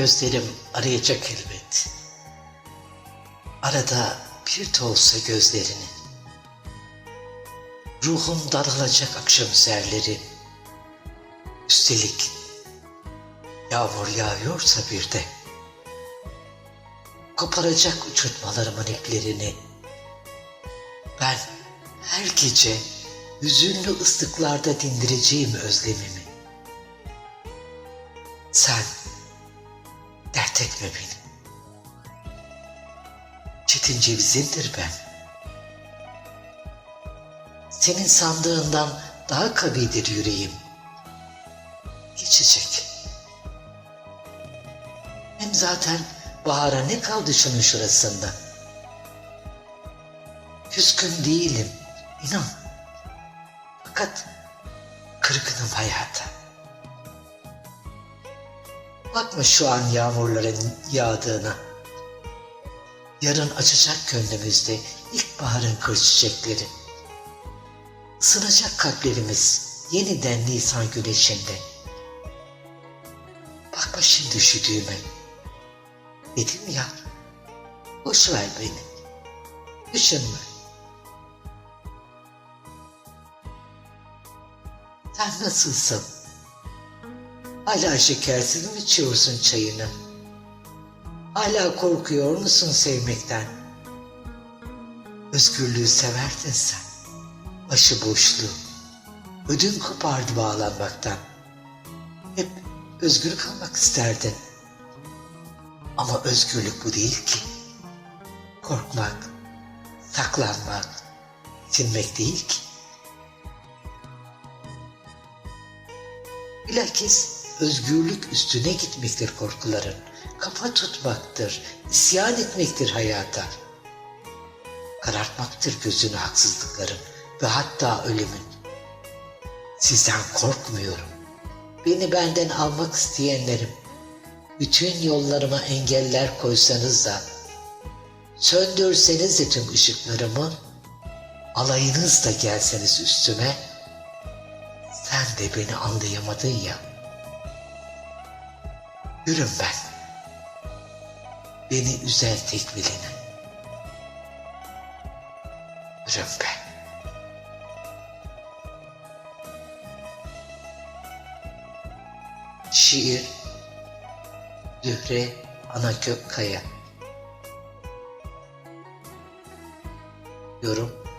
Gözlerim arayacak elbet. Arada bir de olsa gözlerini. Ruhum daralacak akşam üzerleri. Üstelik yağmur yağıyorsa bir de. Koparacak uçurtmalarımın iplerini. Ben her gece hüzünlü ıslıklarda dindireceğim özlemimi. Sen dert etme beni. Çetin cevizindir ben. Senin sandığından daha kavidir yüreğim. Geçecek. Hem zaten bahara ne kaldı şunun şurasında? Küskün değilim, inan. Fakat kırgınım hayata. Bakma şu an yağmurların yağdığına. Yarın açacak gönlümüzde ilkbaharın kır çiçekleri. Isınacak kalplerimiz yeniden Nisan güneşinde. Bakma şimdi üşüdüğüme. Dedim ya, boş ver beni. Düşünme. Sen nasılsın? Hala şekersiz mi içiyorsun çayını? Hala korkuyor musun sevmekten? Özgürlüğü severdin sen. Başıboşluğu. Ödün kopardı bağlanmaktan. Hep özgür kalmak isterdin. Ama özgürlük bu değil ki. Korkmak, saklanmak, sinmek değil ki. Bilakis özgürlük üstüne gitmektir korkuların. Kafa tutmaktır, isyan etmektir hayata. Karartmaktır gözünü haksızlıkların ve hatta ölümün. Sizden korkmuyorum. Beni benden almak isteyenlerim. Bütün yollarıma engeller koysanız da, söndürseniz de tüm ışıklarımı, alayınız da gelseniz üstüme, sen de beni anlayamadın ya. Yürüm ben. Beni üzen tek bileni. Yürüm ben. Şiir Zühre Anakök Kaya Yorum